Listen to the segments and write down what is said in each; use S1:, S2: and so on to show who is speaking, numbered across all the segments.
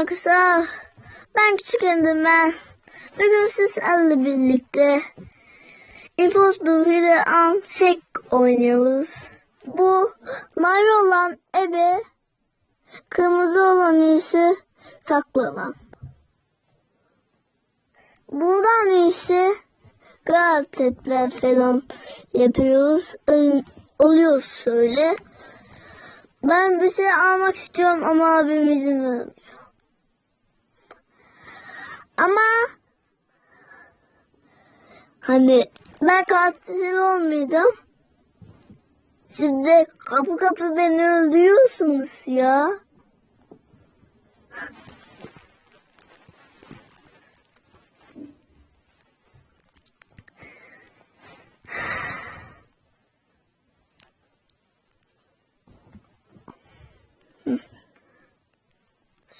S1: arkadaşlar. Ben Küçük Enderman. Bugün sizlerle birlikte Imposter ile Ansek oynuyoruz. Bu mavi olan ebe, kırmızı olan ise saklanan. Buradan ise kıyafetler falan yapıyoruz. Oluyor söyle. Ben bir şey almak istiyorum ama abim izin vermiyor. Ama hani ben katil olmayacağım. Siz de kapı kapı beni öldürüyorsunuz ya.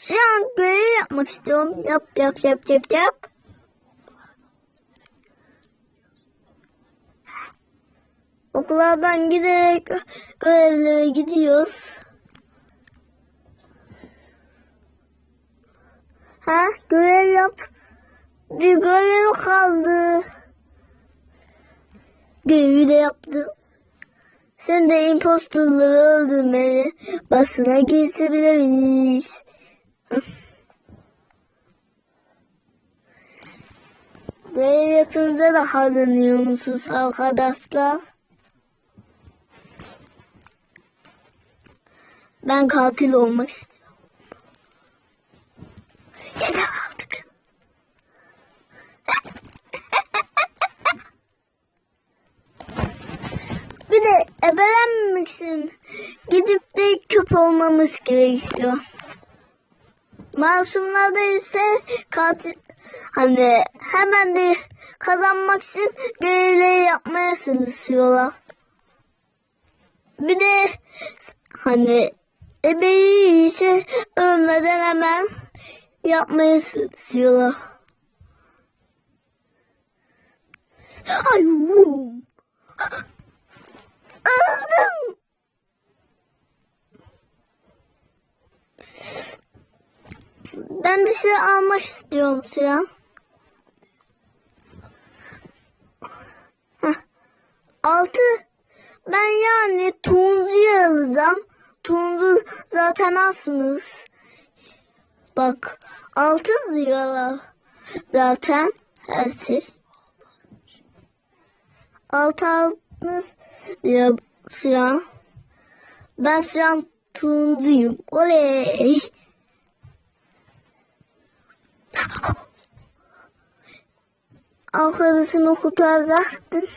S1: Şu an görev yapmak istiyorum. Yap yap yap yap yap. Okullardan giderek görevlere gidiyoruz. Ha görev yap. Bir görev kaldı. Görevi de yaptım. Sen de impostorları öldürmeli. Basına geçebiliriz. Görev yapınca da hazırlanıyor musunuz arkadaşlar? Ben katil olmak istiyorum. Yeter artık. Bir de ebelenmemek için gidip de küp olmamız gerekiyor. Masumlarda ise katil hani hemen de kazanmak için görevleri yapmaya çalışıyorlar. Bir de hani ebeyi ise ölmeden hemen yapmaya çalışıyorlar. Ay vum. Öldüm. Ben bir şey almak istiyorum Sinan. Heh. Altı. Ben yani Alacağım. Tunzu zaten asmız. Bak. Altı diyorlar. Zaten her şey. Altı altınız diyor şu an. Ben şu an Tunzu'yum. Oley. Arkadaşını kurtaracaktın.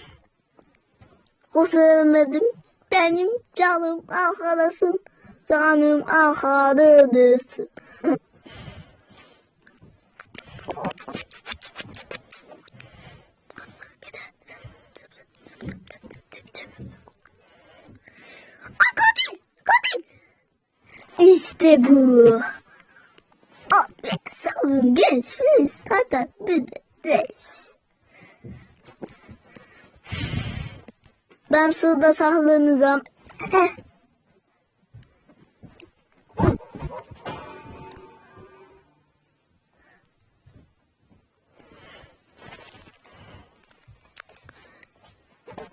S1: Kurtaramadım. Benim canım arkadaşım. Canım arkadaşım. İşte bu. Alex genç filiz fakat bir Ben suda saklanacağım. Heh.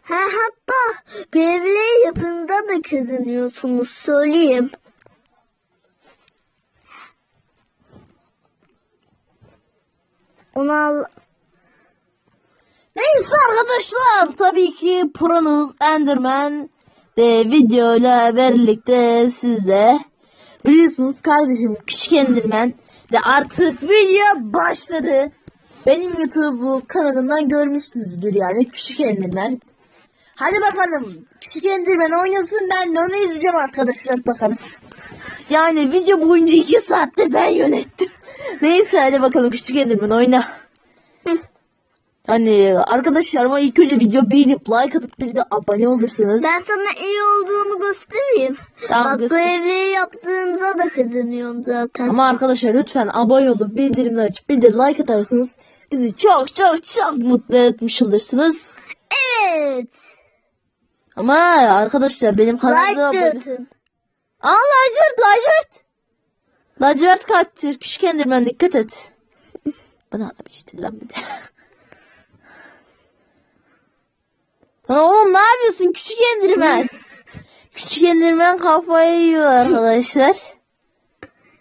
S1: Ha hatta görevleri yapında da kazanıyorsunuz söyleyeyim. Onu al.
S2: Neyse arkadaşlar tabii ki Pronus Enderman de videoyla birlikte sizde biliyorsunuz kardeşim küçük Enderman de artık video başladı. Benim YouTube kanalımdan görmüşsünüzdür yani küçük Enderman. Hadi bakalım küçük Enderman oynasın ben de onu izleyeceğim arkadaşlar bakalım. Yani video boyunca 2 saatte ben yönettim. Neyse hadi bakalım küçük Enderman oyna. Hani arkadaşlar ama ilk önce video beğenip like atıp bir de abone olursanız.
S1: Ben sana iyi olduğumu göstereyim.
S2: Tamam,
S1: Bak
S2: göster.
S1: görevleri yaptığımda da kazanıyorum zaten.
S2: Ama arkadaşlar lütfen abone olup bildirimleri açıp bir de like atarsanız bizi çok çok çok mutlu etmiş olursunuz.
S1: Evet.
S2: Ama arkadaşlar benim
S1: Like
S2: kanalıma
S1: de
S2: abone... Aa lacivert lacivert. Lacivert katil. Küçük Enderman dikkat et. Bana aramıştı lan bir de. Lan oğlum ne yapıyorsun küçük Enderman? küçük Enderman kafayı yiyor arkadaşlar.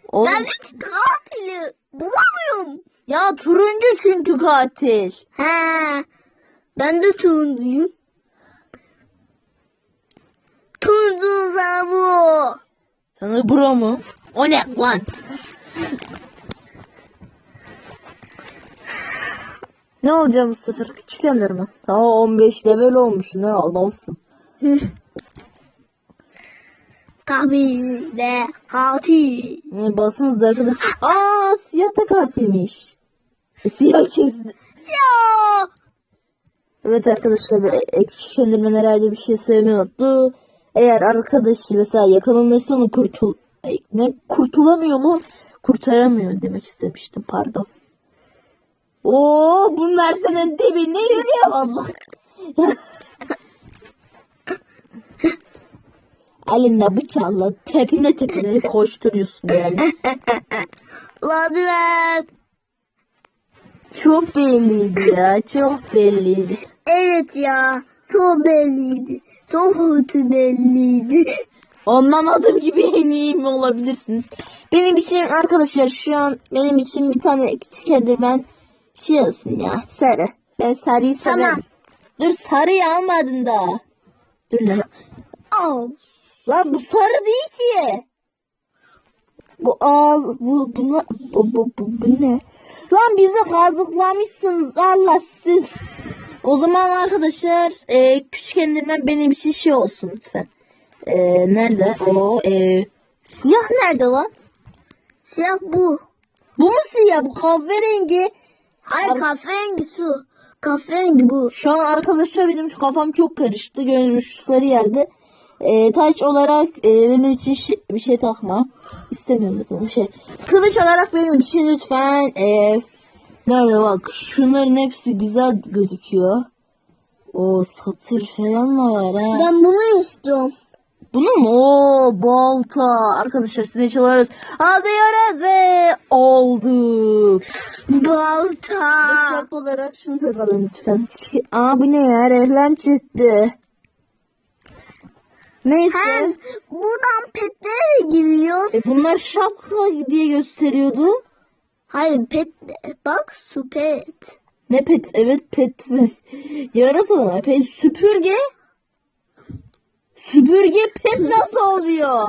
S2: Oğlum,
S1: Ben hiç katili bulamıyorum.
S2: ya turuncu çünkü katil.
S1: He. Ben de turuncuyum. Turuncu bu.
S2: Sana bro mu? O ne lan? Ne olacağım bu sefer? Küçük Enderman. Daha 15 level olmuş. Ne adamsın.
S1: Tabii de katil.
S2: Ne basınız arkadaşlar. Aa siyah da katilmiş. E, siyah kesti.
S1: Ya.
S2: Evet arkadaşlar e, e, küçük Enderman herhalde bir şey söylemeyi unuttu. Eğer arkadaşı mesela yakalanırsa onu kurtul... Ne? Kurtulamıyor mu? Kurtaramıyor demek istemiştim pardon. Oo bunlar senin dibinde yürüyor vallahi. Elinde bıçakla tepine tepine koşturuyorsun yani.
S1: Lacivert.
S2: Çok belliydi ya çok belliydi.
S1: Evet ya. Çok belliydi. Çok kötü belliydi.
S2: Anlamadığım gibi en iyi mi olabilirsiniz? Benim için arkadaşlar şu an benim için bir tane küçük Enderman şey olsun ya sarı. Ben sarıyı severim.
S1: Tamam.
S2: Dur sarıyı almadın daha. Dur lan.
S1: Al.
S2: Lan bu sarı değil ki. Bu ağız bu bu ne? Bu, bu, bu, bu ne? Lan bizi kazıklamışsınız Allah siz. O zaman arkadaşlar e, küçük Enderman benim için şey olsun lütfen. E, nerede? O e, siyah nerede lan?
S1: Siyah bu.
S2: Bu mu siyah? Bu kahverengi.
S1: Hayır
S2: Ar-
S1: kahverengi su. Kahverengi bu.
S2: Şu an arkadaşlar benim kafam çok karıştı. Gördüğünüz şu sarı yerde. E, taç olarak e, benim için şi- bir şey takma. İstemiyorum zaten bir şey. Kılıç olarak benim için lütfen e, nerede bak şunların hepsi güzel gözüküyor. O satır falan mı var ha?
S1: Ben bunu istiyorum.
S2: Bunu mu? Oo, balta. Arkadaşlar size çalarız. Alıyoruz ve olduk.
S1: Balta.
S2: Eşraf olarak şunu takalım lütfen. Aa bu ne ya? Reklam çıktı. Neyse.
S1: Hem buradan petler giriyor.
S2: E bunlar şapka diye gösteriyordu.
S1: Hayır pet bak su pet.
S2: Ne pet? Evet pet? Yarasa pet süpürge. Süpürge pet nasıl oluyor?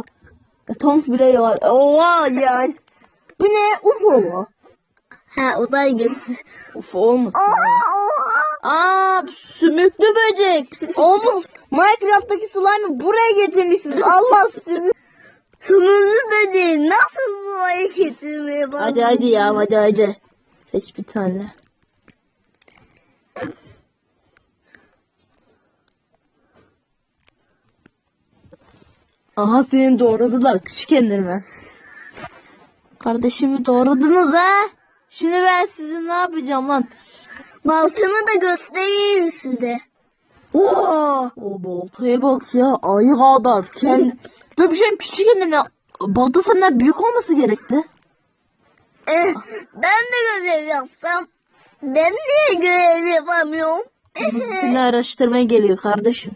S2: E, Tom bile var. Oha yani. Bu ne? UFO mu?
S1: Ha da gir.
S2: UFO olmasın.
S1: Oha oha.
S2: Aa sümüklü böcek. Oğlum Minecraft'taki slime'ı buraya getirmişsiniz. Allah sizi.
S1: Sınırlı böceği nasıl bu hareketimi yapabilir?
S2: Hadi hadi ya hadi hadi. Seç bir tane. Aha seni doğradılar küçük endirme. Kardeşimi doğradınız ha. Şimdi ben sizi ne yapacağım lan?
S1: Baltamı da göstereyim size.
S2: Oo, o baltaya bak ya ayı kadar. Kendi... Dur bir şey küçük endirme. Balta senden büyük olması gerekti.
S1: Eh, ben de görev yapsam. Ben niye görev yapamıyorum?
S2: Seni araştırmaya geliyor kardeşim.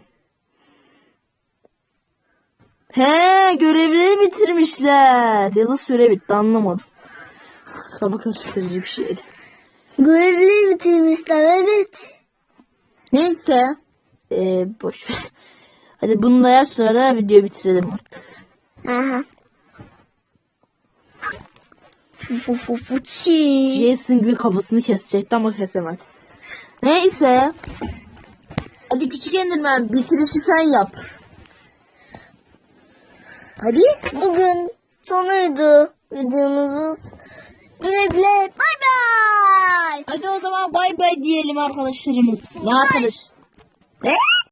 S2: He görevleri bitirmişler. Ya da süre bitti anlamadım. Kafa karıştırıcı bir şeydi.
S1: Görevleri bitirmişler evet.
S2: Neyse. Ee, boş ver. Hadi bundan sonra videoyu bitirelim artık.
S1: Aha.
S2: Jason gibi kafasını kesecekti ama kesemedi. Neyse. Hadi küçük Enderman bitirişi sen yap. Hadi.
S1: Bugün sonuydu videomuz. Güle güle bay bay.
S2: Hadi o zaman bay bay diyelim arkadaşlarımız. Ne arkadaş?
S1: Ne?